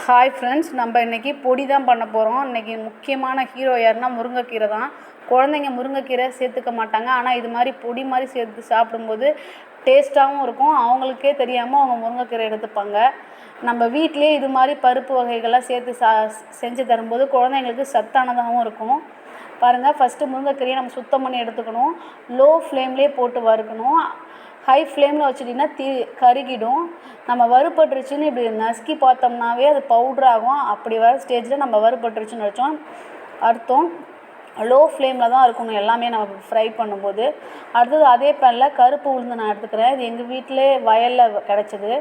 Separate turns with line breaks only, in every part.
Hi friends நம்ம இன்றைக்கி பொடி தான் பண்ண போகிறோம் இன்றைக்கி முக்கியமான ஹீரோ யாருன்னா முருங்கைக்கீரை தான். குழந்தைங்க முருங்கைக்கீரை சேர்த்துக்க மாட்டாங்க. ஆனால் இது மாதிரி பொடி மாதிரி சேர்த்து சாப்பிடும்போது டேஸ்ட்டாகவும் இருக்கும். அவங்களுக்கே தெரியாமல் அவங்க முருங்கைக்கீரை எடுத்துப்பாங்க. நம்ம வீட்டிலேயே இது மாதிரி பருப்பு வகைகள்லாம் சேர்த்து சா செஞ்சு தரும்போது குழந்தைங்களுக்கு சத்தானதாகவும் இருக்கும். பாருங்கள் ஃபஸ்ட்டு முருங்கைக்கீரையை நம்ம சுத்தம் பண்ணி எடுத்துக்கணும். லோ ஃப்ளேம்லேயே போட்டு வறுக்கணும். ஹை ஃப்ளேமில் வச்சுட்டிங்கன்னா தீ கருகிடும். நம்ம வறுபட்டுருச்சுன்னு இப்படி நசுக்கி பார்த்தோம்னாவே அது பவுட்ராகும் அப்படி வர ஸ்டேஜில் நம்ம வறுபட்டுருச்சுன்னு வச்சோம். அர்த்தம்? லோ ஃப்ளேமில் தான் இருக்கணும். எல்லாமே நம்ம ஃப்ரை பண்ணும்போது. அடுத்தது அதே பேனில் கருப்பு உளுந்து நான் எடுத்துக்கிறேன். இது எங்கள் வீட்டிலே வயலில் கிடச்சிது.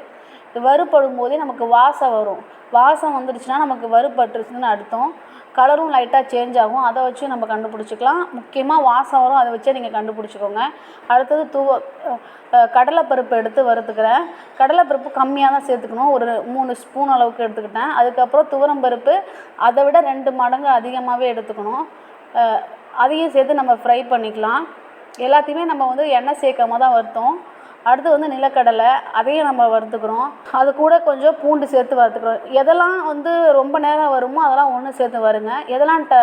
இது வறுபடும் போதே நமக்கு வாசம் வரும். வாசம் வந்துடுச்சுன்னா நமக்கு வறுபட்டுருச்சுன்னு அர்த்தம். கலரும் லைட்டாக சேஞ்ச் ஆகும். அதை வச்சு நம்ம கண்டுபிடிச்சிக்கலாம். முக்கியமாக வாசம் வரும். அதை வச்சே நீங்கள் கண்டுபிடிச்சிக்கோங்க. அடுத்தது துவ கடலைப்பருப்பு எடுத்து வறுத்துக்கிறேன். கடலைப்பருப்பு கம்மியாக தான் சேர்த்துக்கணும். ஒரு மூணு ஸ்பூன் அளவுக்கு எடுத்துக்கிட்டேன். அதுக்கப்புறம் துவரம்பருப்பு அதை விட ரெண்டு மடங்கு அதிகமாகவே எடுத்துக்கணும். அதையும் சேர்த்து நம்ம ஃப்ரை பண்ணிக்கலாம். எல்லாத்தையுமே நம்ம வந்து எண்ணெய் சேர்க்காம தான் வறுத்தோம். அடுத்து வந்து நிலக்கடலை அதையும் நம்ம வறுத்துக்கிறோம். அது கூட கொஞ்சம் பூண்டு சேர்த்து வறுத்துக்கிறோம். எதெல்லாம் வந்து ரொம்ப நேரம் வருமோ அதெல்லாம் ஒன்று சேர்த்து வருங்க. எதெல்லாம் ட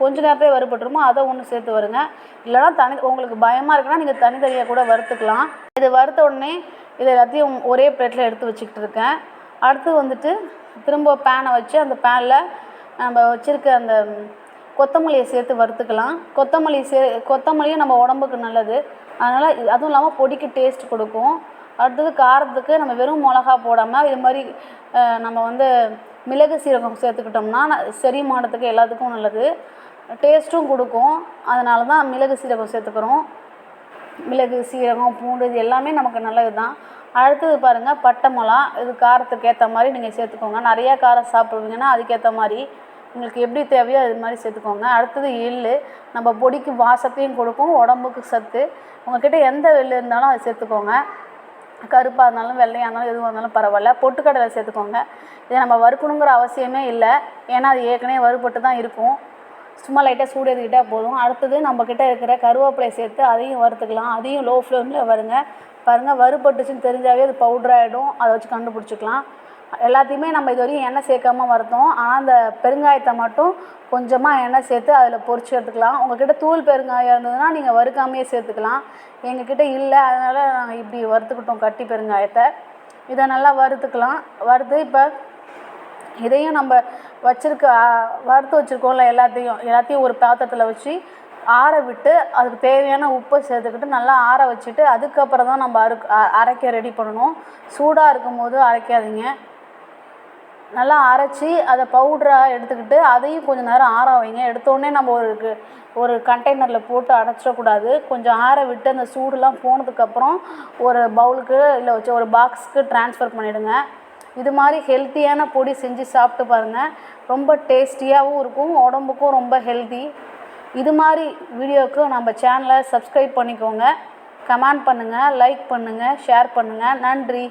கொஞ்ச நேரத்தையே வறுபட்டுருமோ அதை ஒன்று சேர்த்து வருங்க. இல்லைனா தனி உங்களுக்கு பயமாக இருக்குன்னா நீங்கள் தனித்தனியாக கூட வறுத்துக்கலாம். இது வறுத்த உடனே இது எல்லாத்தையும் ஒரே பிளேட்டில் எடுத்து வச்சுக்கிட்டு இருக்கேன். அடுத்து வந்துட்டு திரும்ப பேனை வச்சு அந்த பேனில் நம்ம வச்சுருக்க அந்த கொத்தமல்லியை சேர்த்து வறுத்துக்கலாம். கொத்தமல்லி சே கொத்தமல்லியும் நம்ம உடம்புக்கு நல்லது. அதனால் அதுவும் இல்லாமல் பொடிக்கு டேஸ்ட் கொடுக்கும். அடுத்தது காரத்துக்கு நம்ம வெறும் மிளகா போடாமல் இது மாதிரி நம்ம வந்து மிளகு சீரகம் சேர்த்துக்கிட்டோம்னா செரிமானத்துக்கு எல்லாத்துக்கும் நல்லது. டேஸ்ட்டும் கொடுக்கும். அதனால தான் மிளகு சீரகம் சேர்த்துக்கிறோம். மிளகு சீரகம் பூண்டு இது எல்லாமே நமக்கு நல்லது தான் அடுத்தது பாருங்கள் பட்டை மிளகா. இது காரத்துக்கு ஏற்ற மாதிரி நீங்கள் சேர்த்துக்கோங்க. நிறையா காரம் சாப்பிடுவீங்கன்னா அதுக்கேற்ற மாதிரி உங்களுக்கு எப்படி தேவையோ அது மாதிரி சேர்த்துக்கோங்க. அடுத்தது எள்ளு. நம்ம பொடிக்கு வாசத்தையும் கொடுக்கும் உடம்புக்கு சத்து. உங்கள்கிட்ட எந்த எள்ளு இருந்தாலும் அதை சேர்த்துக்கோங்க. கருப்பாக இருந்தாலும் வெள்ளையாக இருந்தாலும் எதுவாக இருந்தாலும் பரவாயில்ல. பொட்டுக்கடலை சேர்த்துக்கோங்க. இதை நம்ம வறுக்கணுங்கிற அவசியமே இல்லை. ஏன்னா அது ஏற்கனவே வறுபட்டு தான் இருக்கும். சும்மா லைட்டாக சூடு ஏற்றிக்கிட்டால் போதும். அடுத்தது நம்மக்கிட்ட இருக்கிற கருவேப்பிலை சேர்த்து அதையும் வறுத்துக்கலாம். அதையும் லோ ஃப்ளேமில் வருங்க. பாருங்கள் வறுபட்டுச்சுன்னு தெரிஞ்சாவே அது பவுட்ராகிடும் அதை வச்சு கண்டுபிடிச்சிக்கலாம். எல்லாத்தையுமே நம்ம இது வரையும் எண்ணெய் சேர்க்காம வறுத்தோம் ஆனால் அந்த பெருங்காயத்தை மட்டும் கொஞ்சமாக எண்ணெய் சேர்த்து அதில் பொரிச்சு எடுத்துக்கலாம். உங்கள்கிட்ட தூள் பெருங்காயம் இருந்ததுன்னா நீங்கள் வறுக்காமையே சேர்த்துக்கலாம். எங்ககிட்ட இல்லை அதனால் நாங்கள் இப்படி வறுத்துக்கிட்டோம் கட்டி பெருங்காயத்தை. இதை நல்லா வறுத்துக்கலாம். வறுத்து இப்போ இதையும் நம்ம வச்சுருக்க வறுத்து வச்சுருக்கோம்ல எல்லாத்தையும் எல்லாத்தையும் ஒரு பாத்திரத்தில் வச்சு ஆற விட்டு அதுக்கு தேவையான உப்பை சேர்த்துக்கிட்டு நல்லா ஆற வச்சுட்டு அதுக்கப்புறம் தான் நம்ம அறு அரைக்க ரெடி பண்ணணும். சூடாக இருக்கும் போது அரைக்காதீங்க. நல்லா அரைச்சி அதை பவுட்ராக எடுத்துக்கிட்டு அதையும் கொஞ்சம் நேரம் ஆற வைங்க. எடுத்தோடனே நம்ம ஒரு ஒரு கண்டெய்னரில் போட்டு அடைச்சிடக்கூடாது. கொஞ்சம் ஆற விட்டு அந்த சூடுலாம் போனதுக்கப்புறம் ஒரு பவுலுக்கு இல்லை வச்சு ஒரு பாக்ஸுக்கு ட்ரான்ஸ்ஃபர் பண்ணிவிடுங்க இது மாதிரி ஹெல்த்தியான பொடி செஞ்சு சாப்பிட்டு பாருங்கள் ரொம்ப டேஸ்டியாகவும் இருக்கும் உடம்புக்கும் ரொம்ப ஹெல்த்தி இது மாதிரி வீடியோவுக்கு நம்ம சேனலை சப்ஸ்கிரைப் பண்ணிக்கோங்க. கமெண்ட் பண்ணுங்கள் லைக் பண்ணுங்கள் ஷேர் பண்ணுங்கள் நன்றி.